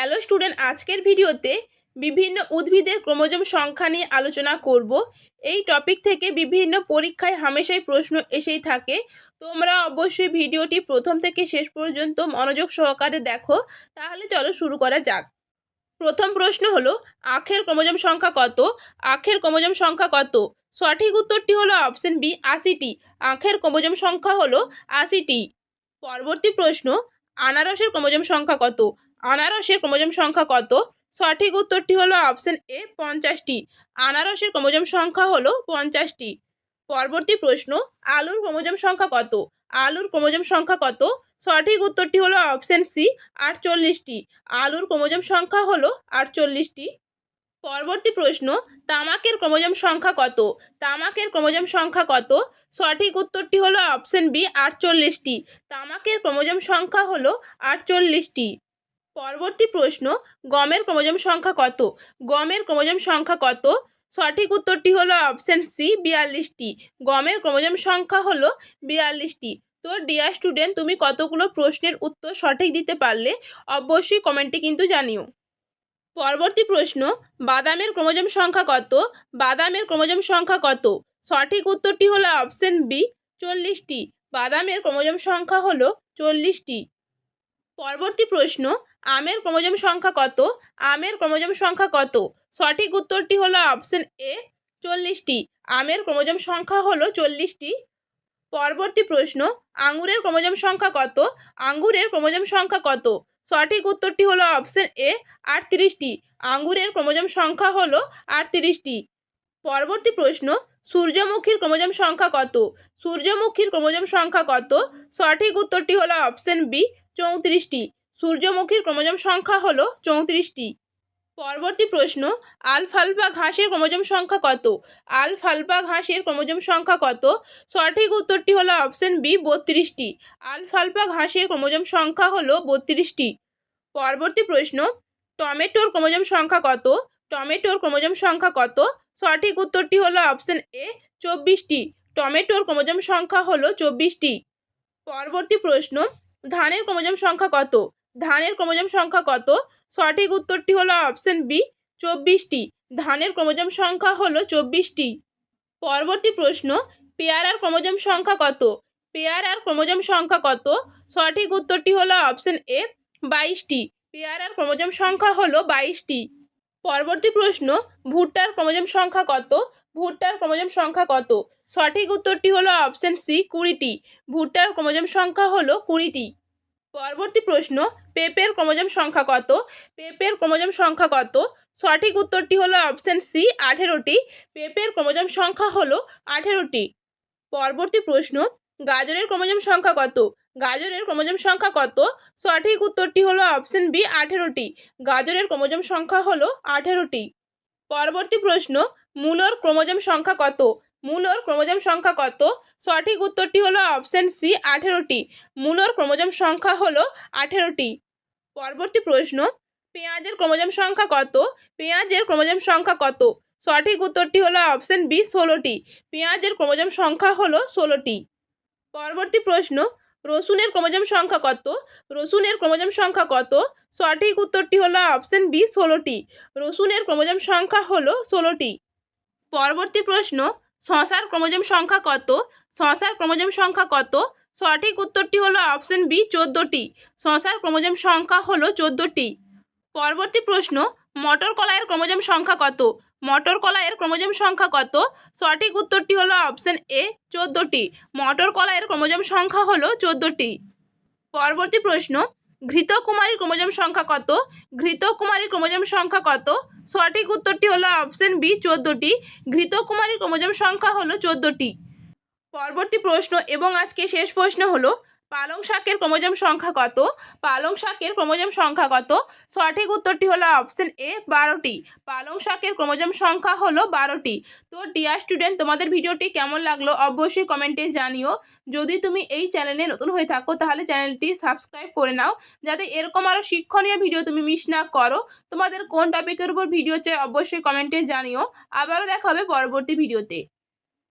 Hello student আজকের ভিডিওতে বিভিন্ন উদ্ভিদের ক্রোমোজোম সংখ্যা নিয়ে আলোচনা করব। এই টপিক থেকে বিভিন্ন পরীক্ষায় হামেশাই প্রশ্ন এসেই থাকে। তোমরা অবশ্যই ভিডিওটি প্রথম থেকে শেষ পর্যন্ত মনোযোগ সহকারে দেখো। তাহলে চলো শুরু করা যাক। প্রথম প্রশ্ন হলো, আখের ক্রোমোজোম সংখ্যা কত? আখের ক্রোমোজোম সংখ্যা কত? সঠিক উত্তরটি হলো অপশন বি আশিটি। আখের ক্রোমোজোম সংখ্যা হলো আশিটি। পরবর্তী প্রশ্ন, আনারসের ক্রোমোজোম সংখ্যা কত? আনারসের ক্রোমোজোম সংখ্যা কত? সঠিক উত্তরটি হলো অপশন এ, পঞ্চাশটি। আনারসের ক্রোমোজোম সংখ্যা হলো পঞ্চাশটি। পরবর্তী প্রশ্ন, আলুর ক্রোমোজোম সংখ্যা কত? আলুর ক্রোমোজোম সংখ্যা কত? সঠিক উত্তরটি হলো অপশন সি, আটচল্লিশটি। আলুর ক্রোমোজোম সংখ্যা হলো আটচল্লিশটি। পরবর্তী প্রশ্ন, তামাকের ক্রোমোজোম সংখ্যা কত? তামাকের ক্রোমোজোম সংখ্যা কত? সঠিক উত্তরটি হলো অপশন বি, আটচল্লিশটি। তামাকের ক্রোমোজোম সংখ্যা হলো আটচল্লিশটি। পরবর্তী প্রশ্ন, গমের ক্রোমোজোম সংখ্যা কত? গমের ক্রোমোজোম সংখ্যা কত? সঠিক উত্তরটি হলো অপশন সি বিয়াল্লিশটি। গমের ক্রোমোজোম সংখ্যা হলো বিয়াল্লিশটি। তো ডিয়ার স্টুডেন্ট তুমি কতগুলো প্রশ্নের উত্তর সঠিক দিতে পারলে অবশ্যই কমেন্টে কিন্তু জানিও। পরবর্তী প্রশ্ন, বাদামের ক্রোমোজোম সংখ্যা কত? বাদামের ক্রোমোজোম সংখ্যা কত? সঠিক উত্তরটি হলো অপশন বি চল্লিশটি। বাদামের ক্রোমোজোম সংখ্যা হলো চল্লিশটি। পরবর্তী প্রশ্ন আমের ক্রোমোজোম সংখ্যা কত? আমের ক্রোমোজোম সংখ্যা কত? সঠিক উত্তরটি হলো অপশন এ চল্লিশটি। আমের ক্রোমোজোম সংখ্যা হলো চল্লিশটি। পরবর্তী প্রশ্ন, আঙ্গুরের ক্রোমোজোম সংখ্যা কত? আঙ্গুরের ক্রোমোজোম সংখ্যা কত? সঠিক উত্তরটি হলো অপশন এ আটত্রিশটি। আঙ্গুরের ক্রোমোজোম সংখ্যা হলো আটত্রিশটি। পরবর্তী প্রশ্ন, সূর্যমুখীর ক্রোমোজোম সংখ্যা কত? সূর্যমুখীর ক্রোমোজোম সংখ্যা কত? সঠিক উত্তরটি হলো অপশন বি চৌত্রিশটি। সূর্যমুখীর ক্রোমোজোম সংখ্যা হলো চৌত্রিশটি। পরবর্তী প্রশ্ন, আলফালফা ঘাসের ক্রোমোজোম সংখ্যা কত? আলফালফা ঘাসের ক্রোমোজোম সংখ্যা কত? সঠিক উত্তরটি হলো অপশন বি, বত্রিশটি। আলফালফা ঘাসের ক্রোমোজোম সংখ্যা হলো বত্রিশটি। পরবর্তী প্রশ্ন, টমেটোর ক্রোমোজোম সংখ্যা কত? টমেটোর ক্রোমোজোম সংখ্যা কত? সঠিক উত্তরটি হলো অপশন এ, চব্বিশটি। টমেটোর ক্রোমোজোম সংখ্যা হলো চব্বিশটি। পরবর্তী প্রশ্ন, ধানের ক্রোমোজোম সংখ্যা কত? ধানের ক্রোমোজোম সংখ্যা কত? সঠিক উত্তরটি হলো অপশন বি, চব্বিশটি। ধানের ক্রোমোজোম সংখ্যা হলো চব্বিশটি। পরবর্তী প্রশ্ন, পেয়ারার ক্রোমোজোম সংখ্যা কত? পেয়ারার ক্রোমোজোম সংখ্যা কত? সঠিক উত্তরটি হলো অপশন এ, বাইশটি। পেয়ারার ক্রোমোজোম সংখ্যা হলো বাইশটি। পরবর্তী প্রশ্ন, ভুট্টার ক্রোমোজোম সংখ্যা কত? ভুট্টার ক্রোমোজোম সংখ্যা কত? সঠিক উত্তরটি হলো অপশন সি, কুড়িটি। ভুট্টার ক্রোমোজোম সংখ্যা হলো কুড়িটি। পরবর্তী প্রশ্ন, পেপের ক্রোমোজোম সংখ্যা কত? পেপের ক্রোমোজোম সংখ্যা কত? সঠিক উত্তরটি হলো অপশন সি, আঠেরোটি। পেপের ক্রোমোজোম সংখ্যা হলো আঠেরোটি। পরবর্তী প্রশ্ন, গাজরের ক্রোমোজোম সংখ্যা কত? গাজরের ক্রোমোজোম সংখ্যা কত? সঠিক উত্তরটি হলো অপশন বি, আঠেরোটি। গাজরের ক্রোমোজোম সংখ্যা হলো আঠেরোটি। পরবর্তী প্রশ্ন, মূলর ক্রোমোজোম সংখ্যা কত? মূলর ক্রোমোজোম সংখ্যা কত? সঠিক উত্তরটি হলো অপশন সি, আঠেরোটি। মূলর ক্রোমোজোম সংখ্যা হলো আঠেরোটি। পরবর্তী প্রশ্ন, পেঁয়াজের ক্রোমোজোম সংখ্যা কত? পেঁয়াজের ক্রোমোজোম সংখ্যা কত? সঠিক উত্তরটি হলো অপশন বি, ষোলোটি। পেঁয়াজের ক্রোমোজোম সংখ্যা হলো ষোলোটি। পরবর্তী প্রশ্ন, রসুনের ক্রোমোজোম সংখ্যা কত? রসুনের ক্রোমোজোম সংখ্যা কত? সঠিক উত্তরটি হলো অপশন বি, ষোলোটি। রসুনের ক্রোমোজোম সংখ্যা হলো ষোলোটি। পরবর্তী প্রশ্ন শশার ক্রোমোজোম সংখ্যা কত? শশার ক্রোমোজোম সংখ্যা কত? সঠিক উত্তরটি হলো অপশন বি, চোদ্দোটি। শশার ক্রোমোজোম সংখ্যা হলো চোদ্দোটি। পরবর্তী প্রশ্ন, মটর কলাইয়ের ক্রোমোজোম সংখ্যা কত? মটর কলাইয়ের ক্রোমোজোম সংখ্যা কত? সঠিক উত্তরটি হলো অপশন এ, চোদ্দোটি। মটর কলাইয়ের ক্রোমোজোম সংখ্যা হলো চোদ্দোটি। পরবর্তী প্রশ্ন ঘৃতকুমারীর ক্রোমোজোম সংখ্যা কত? ঘৃত কুমারীর ক্রোমোজোম সংখ্যা কত? সঠিক উত্তরটি হলো অপশন বি চোদ্দোটি। ঘৃতকুমারীর ক্রোমোজোম সংখ্যা হলো চোদ্দোটি। পরবর্তী প্রশ্ন এবং আজকে শেষ প্রশ্ন হলো পালং শাকের ক্রোমোজোম সংখ্যা কত? পালং শাকের ক্রোমোজোম সংখ্যা কত? সঠিক উত্তরটি হলো অপশন এ, বারোটি। পালং শাকের ক্রোমোজোম সংখ্যা হলো বারোটি। তো ডিয়ার স্টুডেন্ট, তোমাদের ভিডিওটি কেমন লাগল অবশ্যই কমেন্টে জানিও। যদি তুমি এই চ্যানেলে নতুন হয়ে থাকো, তাহলে চ্যানেলটি সাবস্ক্রাইব করে নাও। যাতে এরকম আরও শিক্ষণীয় ভিডিও তুমি মিস না করো। তোমাদের কোন টপিকের উপর ভিডিও চাই, অবশ্যই কমেন্টে জানিও। আবারও দেখা হবে পরবর্তী ভিডিওতে।